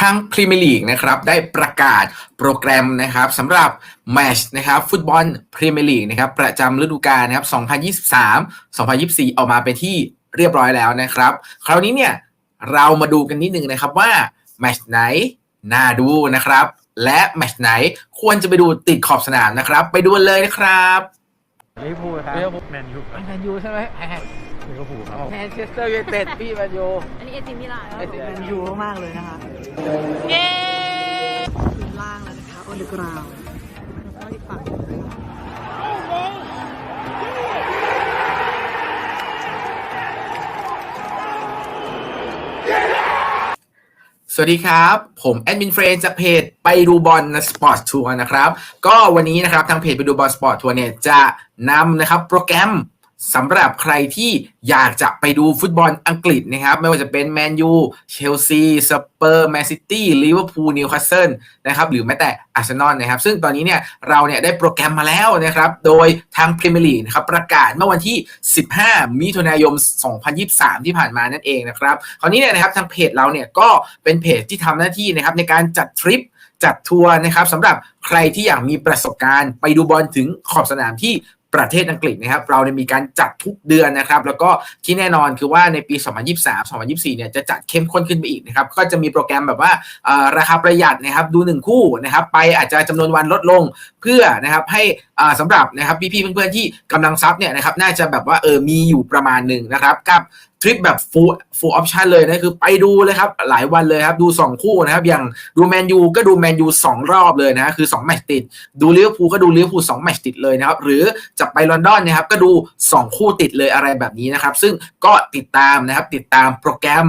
ทางพรีเมียร์ลีกนะครับได้ประกาศโปรแกรมนะครับสำหรับแมตช์นะครับฟุตบอลพรีเมียร์ลีกนะครับประจำฤดูกาลนะครับ2023-2024 ออกมาเป็นที่เรียบร้อยแล้วนะครับ คราวนี้เนี่ยเรามาดูกันนิดนึงนะครับว่าแมตช์ไหนน่าดูนะครับ และแมตช์ไหนควรจะไปดูติดขอบสนามนะครับ ไปดูกันเลยนะครับลิเวอร์พูลครับลิเวอร์พูลแมนยูครับแมนยูใช่ไหมแลิเวอร์พูลครับมนเชสเตอร์ยูไนเต็ดพี่แมนยูอันนี้เอซิมิลานครับเอซิผมมิลานแมนยูมากๆเลยนะคะพื้นล่างแล้วนะคะออนเดอะกราวแล้วก็อีกฝั่งหนึ่งนะคะสวัสดีครับ ผมแอดมินเฟรนจากเพจไปดูบอลสปอร์ตทัวร์นะครับ ก็วันนี้นะครับทางเพจไปดูบอลสปอร์ตทัวร์เนี่ยจะนำนะครับโปรแกรม สำหรับใครที่อยากจะไปดูฟุตบอลอังกฤษนะครับ ไม่ว่าจะเป็นแมนยูเชลซีสเปอร์แมนซิตี้ลิเวอร์พูลนิวคาสเซิลนะครับหรือแม้แต่อาร์เซนอลนะครับ ซึ่งตอนนี้เนี่ยเราเนี่ยได้โปรแกรมมาแล้วนะครับ โดยทางพรีเมียร์ลีกนะครับประกาศเมื่อวันที่ 15 มิถุนายน2023 ที่ผ่านมานั่นเองนะครับคราวนี้เนี่ยนะครับทางเพจเราเนี่ยก็เป็นเพจที่ทำหน้าที่นะครับในการจัดทริปจัดทัวร์นะครับสำหรับใครที่อยากมีประสบการณ์ ไปดูบอลถึงขอบสนามที่ ประเทศอังกฤษนะครับ เราเนี่ยมีการจัดทุกเดือนนะครับ แล้วก็ที่แน่นอนคือว่าในปี 2023 2024 เนี่ยจะจัดเข้มข้นขึ้นไปอีกนะครับ ก็จะมีโปรแกรมแบบว่าราคาประหยัดนะครับ ดูหนึ่งคู่นะครับ ไปอาจจะจำนวนวันลดลงเพื่อนะครับให้สำสำหรับนะครับพี่ๆเพื่อนๆที่กำลังซับเนี่ยนะครับ น่าจะแบบว่าเออมีอยู่ประมาณหนึ่งนะครับกับ ทริปแบบ full full option เลยนะคือไปดูเลยครับ หลายวันเลยครับ ดู 2 คู่นะครับ อย่างดูแมนยูก็ดูแมนยู2 รอบเลยนะคือ 2 แมตช์ติด ดูลิเวอร์พูลก็ดูลิเวอร์พูล2แมตช์ติดเลยนะครับ หรือจะไปลอนดอนนะครับก็ดู 2 คู่ติดเลยอะไรแบบนี้นะครับ ซึ่งก็ติดตามนะครับติดตามโปรแกรม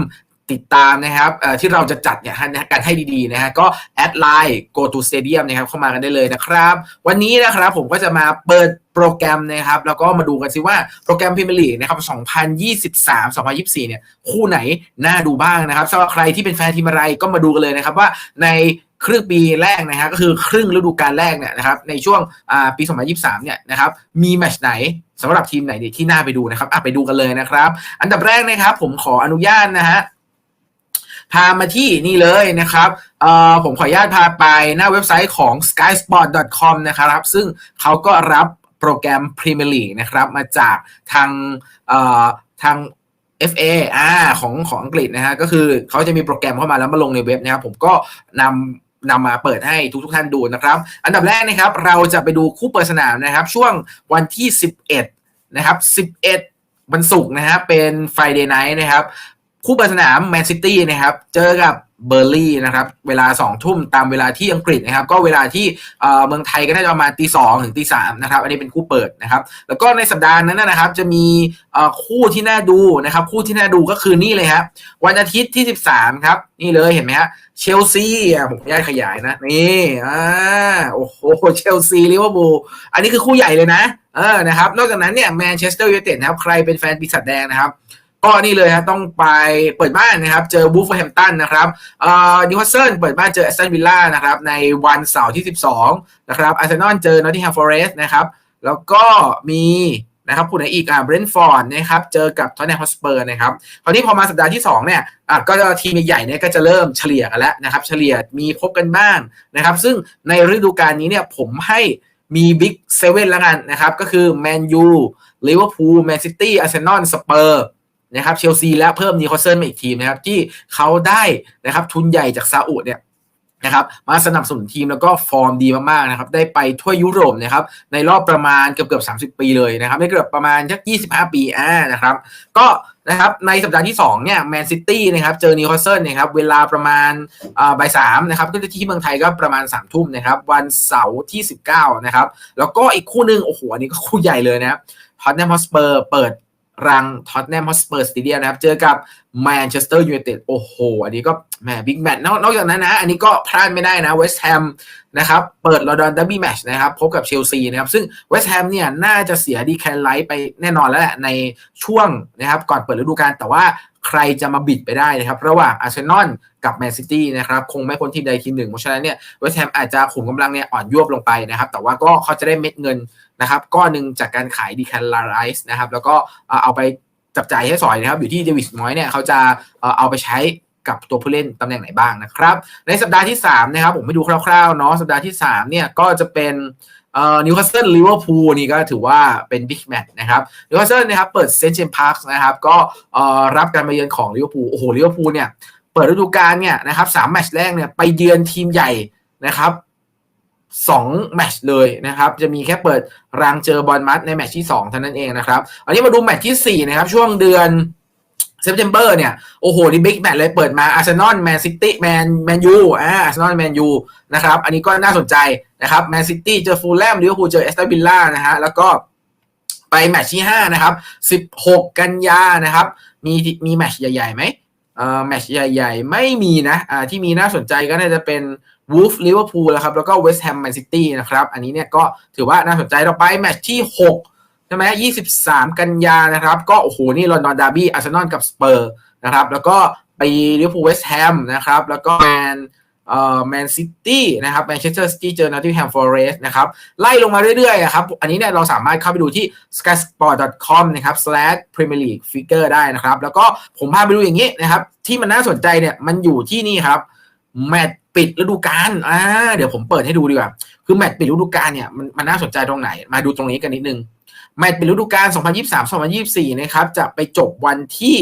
ติดตามนะครับที่เราจะจัดเนี่ยให้กันให้ดีๆนะฮะก็แอดไลน์ go to stadium นะครับเข้ามากันได้เลยนะครับ วันนี้นะครับผมก็จะมาเปิดโปรแกรมนะครับ แล้วก็มาดูกันซิว่าโปรแกรมพรีเมียร์ลีกนะครับ 2023-2024 เนี่ย คู่ไหนน่าดูบ้างนะครับสำหรับใครที่เป็นแฟนทีมอะไรก็มาดูกันเลยนะครับว่าในครึ่งปีแรกนะฮะก็คือครึ่งฤดูกาลแรกเนี่ยนะครับในช่วงปี 2023 เนี่ยนะครับมีแมตช์ไหนสำหรับทีมไหนที่น่าไปดูนะครับอะไปดูกันเลยนะครับ อันดับแรกนะครับผมขออนุญาตนะฮะ พามาที่นี่เลยนะครับผมขออนุญาตพาไปหน้าเว็บไซต์ของ skysport.com นะครับ ซึ่งเขาก็รับโปรแกรม Premier League นะครับมาจากทางทาง FA อ่าของของอังกฤษนะฮะก็คือเขาจะมีโปรแกรมเข้ามาแล้วมาลงในเว็บนะครับผมก็นำนำมาเปิดให้ทุกทุกท่านดูนะครับ อันดับแรกนะครับเราจะไปดูคู่เปิดสนามนะครับ ช่วงวันที่ 11 นะครับ 11 วันศุกร์นะครับเป็น Friday Night นะครับ คู่เปิดสนามแมนซิตี้นะครับ เจอกับเบอร์ลี่นะครับ เวลา 2 ทุ่มตามเวลาที่อังกฤษนะครับ ก็เวลาที่เมืองไทยก็น่าจะประมาณตีสองถึงตีสามนะครับ อันนี้เป็นคู่เปิดนะครับ แล้วก็ในสัปดาห์นั้นนะครับ จะมีคู่ที่น่าดูนะครับ คู่ที่น่าดูก็คือนี่เลยครับวันอาทิตย์ที่ 13 ครับ นี่เลยเห็นไหมฮะเชลซีผมขออนุญาขยายนะ นี่อ่าโอ้โหเชลซีลิเวอร์พูลอันนี้คือคู่ใหญ่เลยนะเออนะครับ นอกจากนั้นเนี่ยแมนเชสเตอร์ยูไนเต็ดนะครับใครเป็นแฟนปีศาจแดงนะครับ ก็นี่เลยครับต้องไปเปิดบ้านนะครับ เจอบูฟเฟอร์แฮมตันนะครับนิวคาสเซิลเปิดบ้านเจอแอสตันวิลล่านะครับในวันเสาร์ที่ 12 นะครับอาร์เซนอลเจอนอตติงแฮมฟอเรสต์นะครับ แล้วก็มีนะครับผู้ไหนอีกอะเบรนท์ฟอร์ดนะครับเจอกับทอนแนมฮอสเปอร์นะครับคราวนี้พอมาสัปดาห์ที่2เนี่ยอะก็ทีมใหญ่เนี่ยก็จะเริ่มเฉลี่ยกันแล้วนะครับ เฉลี่ยมีพบกันบ้างนะครับ ซึ่งในฤดูกาลนี้เนี่ยผมให้มีบิ๊กเซเว่นแล้วกันนะครับ ก็คือแมนยูลิเวอร์พูลแมนซิตี้อาร์เซนอลสเปอร์ นะครับเชลซีและเพิ่มนิวคาสเซิลมาอีกทีมนะครับที่เขาได้นะครับทุนใหญ่จากซาอุเนี่ยนะครับมาสนับสนุนทีมแล้วก็ฟอร์มดีมากๆนะครับได้ไปทั่วยุโรปนะครับในรอบประมาณเกือบเกือบ30 ปีเลยนะครับได้เกือบประมาณสัก25 ปีอ่านะครับก็นะครับในสัปดาห์ที่ 2 เนี่ยแมนซิตี้นะครับเจอนิวคาสเซิลนะครับเวลาประมาณบ่ายสามนะครับก็ที่เมืองไทยก็ประมาณ3ามทุ่มนะครับวันเสาร์ที่ 19นะครับแล้วก็อีกคู่หนึ่งโอ้โหอันนี้ก็คู่ใหญ่เลยนะครับท็อตแนมฮอสเปอร์เปิด รังท็อตแนมฮอสเปอร์สเตเดียมนะครับ เจอกับแมนเชสเตอร์ยูไนเต็ดโอ้โห อันนี้ก็แหมบิ๊กแมตช์นอกจากนั้นนะ อันนี้ก็พลาดไม่ได้นะเวสต์แฮมนะครับ เปิดลอดอนดับบี้แมตช์นะครับ พบกับเชลซีนะครับ ซึ่งเวสต์แฮมเนี่ย น่าจะเสียดีแคนไลท์ไปแน่นอนแล้วแหละ ในช่วงนะครับ ก่อนเปิดฤดูกาลแต่ว่าใครจะมาบิดไปได้นะครับ ระหว่างอาร์เซนอลกับแมนซิตี้นะครับ คงไม่พ้นทีมใดทีมหนึ่งเพราะฉะนั้นเนี่ยเวสต์แฮมอาจจะขุมกำลังเนี่ยอ่อนยวบลงไปนะครับ แต่ว่าก็เขาจะได้เม็ดเงิน นะครับก้อนหนึ่งจากการขายดีแคนไลท์นะครับแล้วก็เอาไปจับจ่ายให้สอยนะครับอยู่ที่เดวิสมอยเนี่ยเขาจะเอาไปใช้กับตัวผู้เล่นตำแหน่งไหนบ้างนะครับ ในสัปดาห์ที่3นะครับผมไปดูคร่าวๆเนาะสัปดาห์ที่3เนี่ยก็จะเป็นนิวคาสเซิลลิเวอร์พูลนี่ก็ถือว่าเป็นบิ๊กแมตช์นะครับนิวคาสเซิลนะครับเปิดเซนต์เจมส์พาร์คนะครับก็รับการมาเยือนของลิเวอร์พูลโอ้โหลิเวอร์พูลเนี่ยเปิดฤดูกาลเนี่ยนะครับสามแมตช์แรกเนี่ยไปเยือนทีมใหญ่นะครับ สองแมตช์เลยนะครับ จะมีแค่เปิดรางเจอบอลมัดในแมตช์ที่สองเท่านั้นเองนะครับ อันนี้มาดูแมตช์ที่สี่นะครับ ช่วงเดือนเซปเทมเบอร์เนี่ย โอ้โห นี่บิ๊กแมตช์เลยเปิดมาอาร์เซนอลแมนซิตี้แมนแมนยูอ่าอาร์เซนอลแมนยูนะครับ อันนี้ก็น่าสนใจนะครับแมนซิตี้เจอฟูลแลมลิเวอร์พูลเจอเอสตันวิลล่านะฮะแล้วก็ไปแมตช์ที่ห้านะครับสิบหกกันยานะครับ มีมีแมตช์ใหญ่ๆไหม แมตช์ใหญ่ ๆ ไม่มีนะอ่าที่มีน่าสนใจก็น่าจะเป็นวูฟลิเวอร์พูลแล้วครับ แล้วก็เวสต์แฮมแมนซิตี้นะครับ อันนี้เนี่ยก็ถือว่าน่าสนใจต่อไปแมตช์ที่ 6 ใช่ไหมยี่สิบสามกันยานะครับ ก็โอ้โห นี่ลอนดอนดาร์บี้อาร์เซนอลกับสเปอร์นะครับ แล้วก็ไปลิเวอร์พูลเวสต์แฮมนะครับ แล้วก็แมน แมนซิตี้นะครับแมนเชสเตอร์ซิตี้เจอนอตติงแฮมฟอร์เรสต์นะครับไล่ลงมาเรื่อยๆครับอันนี้เนี่ยเราสามารถเข้าไปดูที่ skysport.com นะครับ slash premier league figure ได้นะครับ แล้วก็ผมพาไปดูอย่างนี้นะครับ ที่มันน่าสนใจเนี่ยมันอยู่ที่นี่ครับแมตช์ปิดฤดูกาลอ่าเดี๋ยวผมเปิดให้ดูดีกว่า คือแมตช์ปิดฤดูกาลเนี่ยมันมันน่าสนใจตรงไหน มาดูตรงนี้กันนิดนึง แมตช์ปิดฤดูกาล 2023-2024 นะครับ จะไปจบวันที่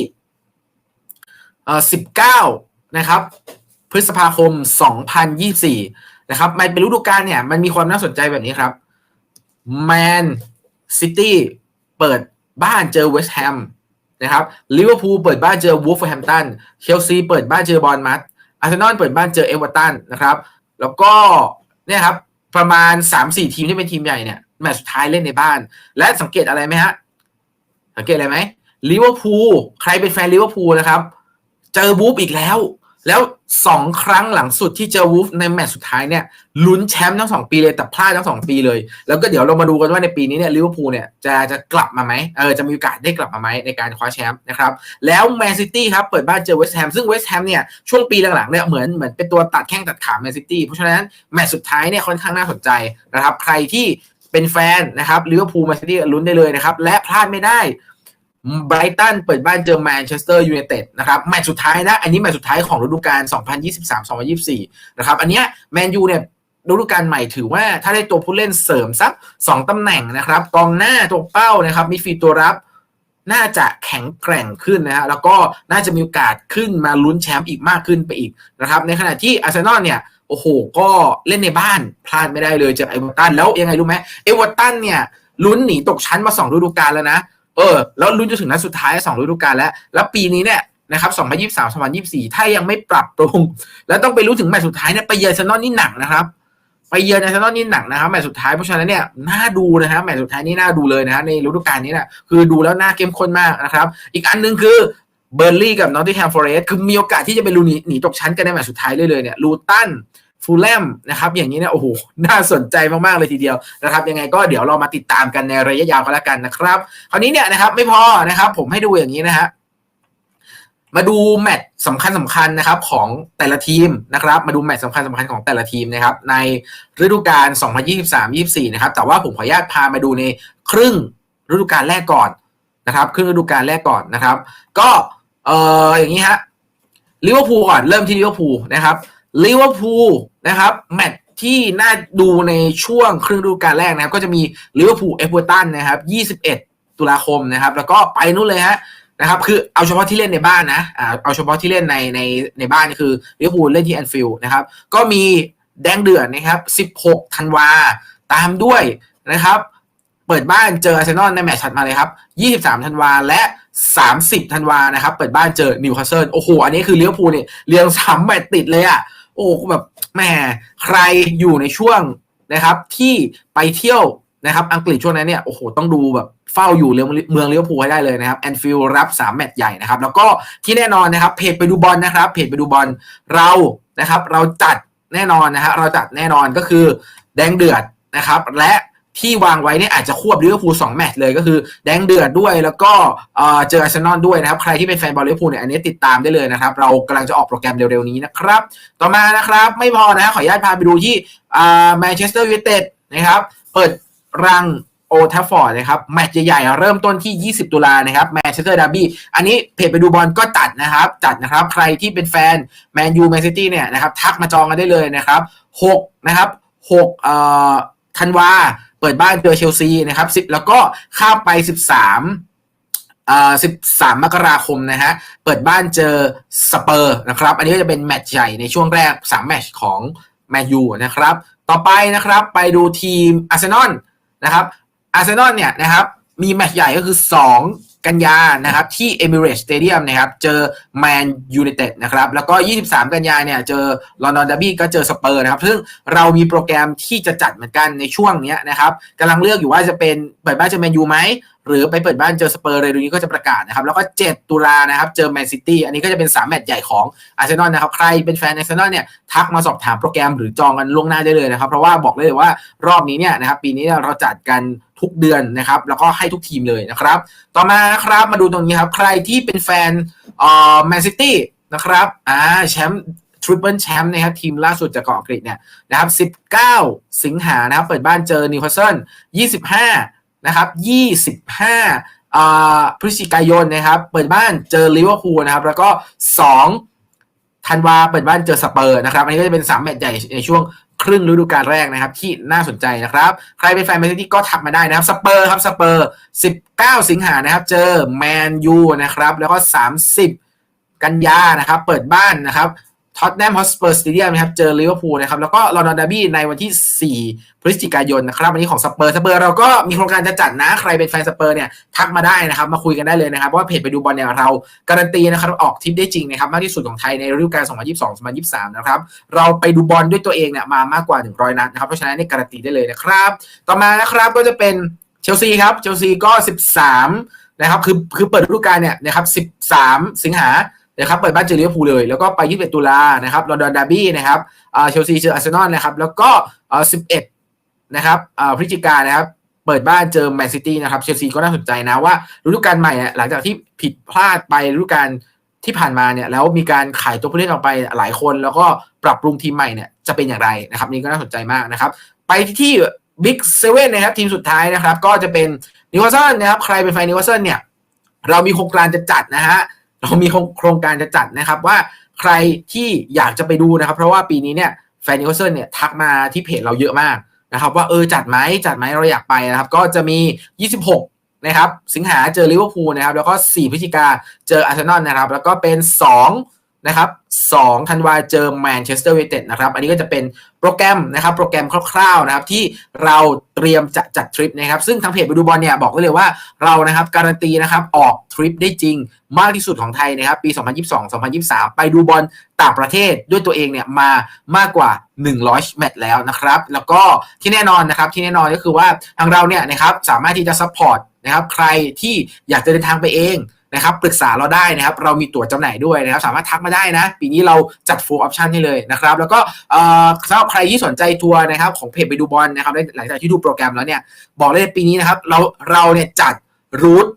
เอ่อ19 นะครับ พฤษภาคม 2024 นะครับมตช์ปิดฤดูกาลเนี่ย มันมีความน่าสนใจแบบนี้ครับแมนซิตี้เปิดบ้านเจอเวสต์แฮมนะครับลิเวอร์พูลเปิดบ้านเจอวูฟเวอร์แฮมตันเชลซีเปิดบ้านเจอบอลมัดอาร์เซนอลเปิดบ้านเจอเอเวอร์ตันนะครับ แล้วก็เนี่ยครับประมาณ 3-4 ทีมที่เป็นทีมใหญ่เนี่ยแมตช์สุดท้ายเล่นในบ้าน และสังเกตอะไรไหมฮะ สังเกตอะไรไหมลิเวอร์พูลใครเป็นแฟนลิเวอร์พูลนะครับ เจอวูฟอีกแล้ว แล้วสองครั้งหลังสุดที่เจอวูฟในแมตช์สุดท้ายเนี่ยลุ้นแชมป์ทั้งสองปีเลยแต่พลาดทั้งสองปีเลย แล้วก็เดี๋ยวเรามาดูกันว่าในปีนี้เนี่ยลิเวอร์พูลเนี่ยจะจะกลับมาไหมเออจะมีโอกาสได้กลับมาไหมในการคว้าแชมป์นะครับแล้วแมนซิตี้ครับเปิดบ้านเจอเวสต์แฮมซึ่งเวสต์แฮมเนี่ยช่วงปีหลังๆเนี่ยเหมือนเหมือนเป็นตัวตัดแข้งตัดขาแมนซิตี้เพราะฉะนั้นแมตช์สุดท้ายเนี่ยค่อนข้างน่าสนใจนะครับใครที่เป็นแฟนนะครับลิเวอร์พูลแมนซิตี้ลุ้นได้เลยนะครับและพลาดไม่ได้ ไบรตันเปิดบ้านเจอแมนเชสเตอร์ยูไนเต็ดนะครับแมตช์สุดท้ายนะ อันนี้แมตช์สุดท้ายของฤดูกาล 2023-2024 นะครับ อันเนี้ยแมนยูเนี่ยฤดูกาลใหม่ถือว่าถ้าได้ตัวผู้เล่นเสริมสัก 2ตำแหน่งนะครับกองหน้าตัวเป้านะครับมีฟีตัวรับน่าจะแข็งแกร่งขึ้นนะฮะแล้วก็น่าจะมีโอกาสขึ้นมาลุ้นแชมป์อีกมากขึ้นไปอีกนะครับในขณะที่อาร์เซนอลเนี่ยโอ้โห ก็เล่นในบ้านพลาดไม่ได้เลยเจอไอเวอร์ตันแล้วยังไงรู้ไหมเอเวอร์ตันเนี่ยลุ้นหนีตกชั้นมาสองฤดูกาลแล้วนะ เออแล้วลุ้นจนถึงนัดสุดท้ายสองฤดูกาลแล้ว แล้วปีนี้เนี่ยนะครับ2023 2024ถ้ายังไม่ปรับปรุง แล้วต้องไปรู้ถึงแมตช์สุดท้ายเนี่ยไปเยือนอาร์เซนอลนี่หนักนะครับไปเยือนอาร์เซนอลนี่หนักนะครับแมตช์สุดท้ายเพราะฉะนั้นเนี่ยน่าดูนะครับแมตช์สุดท้ายนี่น่าดูเลยนะฮะในฤดูกาลนี้นะคือดูแล้วน่าเข้มข้นมากนะครับ อีกอันหนึงคือเบอร์ลี่กับนอตติแฮมฟอร์เรสคือมีโอกาสที่จะไปลุ้นหนีหนีตกชั้นกันในแมตช์สุดท้ายเลยเลยเนี่ยลูตัน ฟูลแลมนะครับอย่างนี้เนี่ยโอ้โหน่าสนใจมากๆเลยทีเดียวนะครับยังไงก็เดี๋ยวเรามาติดตามกันในระยะยาวกันแล้วกันนะครับคราวนี้เนี่ยนะครับไม่พอนะครับผมให้ดูอย่างนี้นะฮะมาดูแมตช์สำคัญสำคัญนะครับของแต่ละทีมนะครับ มาดูแมตช์สำคัญสำคัญของแต่ละทีมนะครับ ในฤดูกาล 2023-24 นะครับ แต่ว่าผมขออนุญาตพามาดูในครึ่งฤดูกาลแรกก่อนนะครับ ครึ่งฤดูกาลแรกก่อนนะครับ ก็เอ่ออย่างนี้ฮะลิเวอร์พูลก่อนเริ่มที่ลิเวอร์พูลนะครับลิเวอร์พูล นะครับ แมตช์ที่น่าดูในช่วงครึ่งฤดูกาลแรกนะครับ ก็จะมีลิเวอร์พูลเอเวอร์ตันนะครับ 21 ตุลาคมนะครับ แล้วก็ไปนู่นเลยฮะนะครับ คือเอาเฉพาะที่เล่นในบ้านนะอ่าเอาเฉพาะที่เล่นในในในบ้านนี่คือลิเวอร์พูลเล่นที่แอนฟิลด์นะครับ ก็มีแดงเดือดนะครับ 16 ธันวา ตามด้วยนะครับ เปิดบ้านเจออาร์เซนอลในแมตช์ถัดมาเลยครับ 23 ธันวาและ 30 ธันวานะครับ เปิดบ้านเจอนิวคาสเซิล โอ้โห อันนี้คือลิเวอร์พูลเนี่ยเรียงสามแมตช์ติดเลยอะ โอ้แบบ แหมใครอยู่ในช่วงนะครับ ที่ไปเที่ยวนะครับ อังกฤษช่วงนั้นเนี่ยโอ้โหต้องดูแบบเฝ้าอยู่เมืองเมืองลิเวภูให้ได้เลยนะครับแอนฟิลรับ 3 แมตช์ใหญ่นะครับ แล้วก็ที่แน่นอนนะครับ เพจไปดูบอลนะครับ เพจไปดูบอลเรานะครับ เราจัดแน่นอนนะฮะเราจัดแน่นอนก็คือแดงเดือดนะครับ และ ที่วางไว้เนี่ยอาจจะควบลิเวอร์พูลสองแมตช์เลยก็คือ แดงเดือดด้วยแล้วก็เจออาร์เซนอลด้วยนะครับ ใครที่เป็นแฟนบอลลิเวอร์พูลเนี่ยอันนี้ติดตามได้เลยนะครับ เรากำลังจะออกโปรแกรมเร็วๆนี้นะครับ ต่อมานะครับ ไม่พอนะขออนุญาตพาไปดูที่แมนเชสเตอร์ยูไนเต็ดนะครับ เปิดรังโอทัฟฟอร์ดนะครับแมตช์ใหญ่ๆเริ่มต้นที่ 20 ตุลานะครับแมนเชสเตอร์ดาร์บี้อันนี้เพจไปดูบอลก็จัดนะครับ จัดนะครับ ใครที่เป็นแฟนแมนยูแมนซิตี้เนี่ยนะครับทักมาจองกันได้เลยนะครับ6นะครับ6เอ่อธันวา เปิดบ้านเจอเชลซีนะครับสิบแล้วก็ข้ามไป13เอ่อ13มกราคมนะฮะเปิดบ้านเจอสเปอร์นะครับ อันนี้ก็จะเป็นแมตช์ใหญ่ในช่วงแรกสามแมตช์ของแมนยูนะครับ ต่อไปนะครับไปดูทีมอาร์เซนอลนะครับอาร์เซนอลเนี่ยนะครับมีแมตช์ใหญ่ก็คือ 2 กันยานะครับที่ Emirates Stadium นะครับเจอแมนยู i นเต็ดนะครับแล้วก็ 23 กันยาเนี่ยเจอลอนดอนด r ร์บี้ก็เจอสเปอร์นะครับซึ่งเรามีโปรแกรมที่จะจัดเหมือนกันในช่วงเนี้ยนะครับกำลังเลือกอยู่ว่าจะเป็นเปิดบ้านเจอแมนยูไหมหรือไปเปิดบ้านเจอสเปอร์เร็วๆนี้ก็จะประกาศนะครับแล้วก็ 7 ตุลานะครับเจอแมนซิตี้อันนี้ก็จะเป็น 3 แมตช์ใหญ่ของอาร์เซนอลนะครับใครเป็นแฟนอาร์เซนอลเนี่ยทักมาสอบถามโปรแกรมหรือจองกันล่วงหน้าได้เลยนะครับเพราะว่าบอกเลยว่ารอบนี้เนี่ยนะครับปีนี้เราจัดกัน ทุกเดือนนะครับ แล้วก็ให้ทุกทีมเลยนะครับ ต่อมาครับมาดูตรงนี้ครับ ใครที่เป็นแฟนเอ่อแมนซิตี้นะครับอ่าแชมป์ทริปเปิลแชมป์นะครับทีมล่าสุดจากเกาะอังกฤษเนี่ยนะครับ 19 สิงหานะครับ เปิดบ้านเจอนิวคาสเซิล25 นะครับ 25อ่าพฤศจิกายนนะครับ เปิดบ้านเจอลิเวอร์พูลนะครับ แล้วก็ 2 ธันวาเปิดบ้านเจอสเปอร์นะครับอันนี้ก็จะเป็น3แมตช์ใหญ่ในช่วงครึ่งฤดูกาลแรกนะครับ ที่น่าสนใจนะครับ ใครเป็นแฟนแมนซิตี้ก็ทักมาได้นะครับสเปอร์ครับสเปอร์ 19 สิงหานะครับ เจอแมนยูนะครับ แล้วก็ 30 กันยานะครับ เปิดบ้านนะครับ ท็อตแนมฮอสเปอร์สเตเดียมนะครับเจอลิเวอร์พูลนะครับแล้วก็ลอนดอนดาร์บี้ในวันที่ 4 พฤศจิกายนนะครับวันนี้ของสเปอร์สเปอร์เราก็มีโครงการจะจัดนะใครเป็นแฟนสเปอร์เนี่ยทักมาได้นะครับมาคุยกันได้เลยนะครับเพราะว่าเพจไปดูบอลเนี่ยเราการันตีนะครับออกทริปได้จริงนะครับมากที่สุดของไทยในฤดูกาล 2022-2023 นะครับเราไปดูบอลด้วยตัวเองเนี่ยมามากกว่า 100 นัดนะครับเพราะฉะนั้นนี่การันตีได้เลยนะครับต่อมานะครับก็จะเป็นเชลซีครับเชลซีก็ 13นะครับคือคือเปิดฤดูกาลเนี่ยนะครับ 13 สิงหา นะครับเปิดบ้านเจอลิเวอร์พูลเลย แล้วก็ไป21ตุลานะครับลอนดอนดาร์บี้นะครับเชลซีเจออาร์เซนอลนะครับ แล้วก็อ่า11นะครับอ่าพฤศจิกายนนะครับเปิดบ้านเจอแมนซิตี้นะครับเชลซีก็น่าสนใจนะว่าฤดูกาลใหม่อะหลังจากที่ผิดพลาดไปฤดูกาลที่ผ่านมาเนี่ยแล้วมีการขายตัวผู้เล่นออกไปหลายคน แล้วก็ปรับปรุงทีมใหม่เนี่ยจะเป็นอย่างไรนะครับนี่ก็น่าสนใจมากนะครับ ไปที่บิ๊กเซเว่นนะครับทีมสุดท้ายนะครับ ก็จะเป็นนิวคาสเซิลนะครับใครเป็นแฟนนิวคาสเซิลเนี่ยเรามีโครงการจะจัดนะฮะ เรามีโครงการจะจัดนะครับว่าใครที่อยากจะไปดูนะครับ เพราะว่าปีนี้เนี่ยแฟนนิวคาสเซอร์เนี่ยทักมาที่เพจเราเยอะมากนะครับ ว่าเออจัดไหมจัดไหมเราอยากไปนะครับ ก็จะมี 26 นะครับ สิงหาเจอลิเวอร์พูลนะครับ แล้วก็ 4 พฤศจิกาเจออาร์เซนอลนะครับ แล้วก็เป็น 2 นะครับ2ธันวาเจอแมนเชสเตอร์ยูไนเต็ดนะครับ อันนี้ก็จะเป็นโปรแกรมนะครับ โปรแกรมคร่าวๆนะครับที่เราเตรียมจะจัดทริปนะครับ ซึ่งทางเพจไปดูบอลเนี่ยบอกไว้เลยว่าเรานะครับการันตีนะครับออกทริปได้จริงมากที่สุดของไทยนะครับ ปี 2022-2023 ไปดูบอลต่างประเทศด้วยตัวเองเนี่ยมามากกว่า 100 แมตช์แล้วนะครับ แล้วก็ที่แน่นอนนะครับที่แน่นอนก็คือว่าทางเราเนี่ยนะครับสามารถที่จะซัพพอร์ตนะครับใครที่อยากจะเดินทางไปเอง นะครับปรึกษาเราได้นะครับ เรามีตั๋วจำหน่ายด้วยนะครับ สามารถทักมาได้นะ ปีนี้เราจัด full option ให้เลยนะครับ แล้วก็เอ่อสำหรับใครที่สนใจทัวร์นะครับของเพจไปดูบอลนะครับหลังจากที่ดูโปรแกรมแล้วเนี่ยบอกเลยปีนี้นะครับเราเราเนี่ยจัดรูท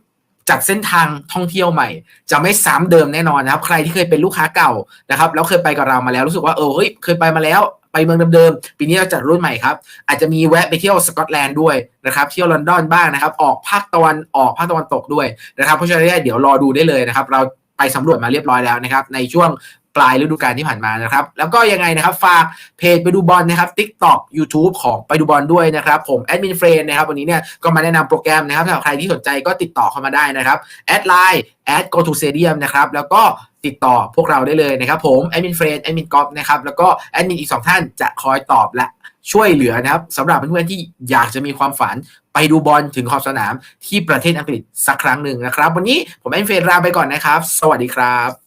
จัดเส้นทางท่องเที่ยวใหม่ จะไม่ซ้ำเดิมแน่นอนนะครับ ใครที่เคยเป็นลูกค้าเก่านะครับแล้วเคยไปกับเรามาแล้วรู้สึกว่าเออเฮ้ยเคยไปมาแล้วไปเมืองเดิมๆ ปีนี้เราจัดรุ่นใหม่ครับ อาจจะมีแวะไปเที่ยวสกอตแลนด์ด้วยนะครับเที่ยวลอนดอนบ้างนะครับ ออกภาคตะวันออกภาคตะวันตกด้วยนะครับเพราะฉะนั้นเนี่ยเดี๋ยวรอดูได้เลยนะครับ เราไปสำรวจมาเรียบร้อยแล้วนะครับ ในช่วง ปลายฤดูกาลที่ผ่านมานะครับ แล้วก็ยังไงนะครับ ฝากเพจไปดูบอลนะครับ TikTok YouTube ของไปดูบอลด้วยนะครับ ผมแอดมินเฟรนนะครับวันนี้เนี่ยก็มาแนะนำโปรแกรมนะครับสำหรับใครที่สนใจก็ติดต่อเข้ามาได้นะครับแอดไลน์แอด go to stadium นะครับแล้วก็ติดต่อพวกเราได้เลยนะครับผมแอดมินเฟรนแอดมินกอฟนะครับแล้วก็แอดมินอีกสองท่านจะคอยตอบและช่วยเหลือนะครับสำหรับเพื่อนๆที่อยากจะมีความฝันไปดูบอลถึงขอบสนามที่ประเทศอังกฤษสักครั้งหนึ่งนะครับ วันนี้ผมแอดมินเฟรนลาไปก่อนนะครับ สวัสดีครับ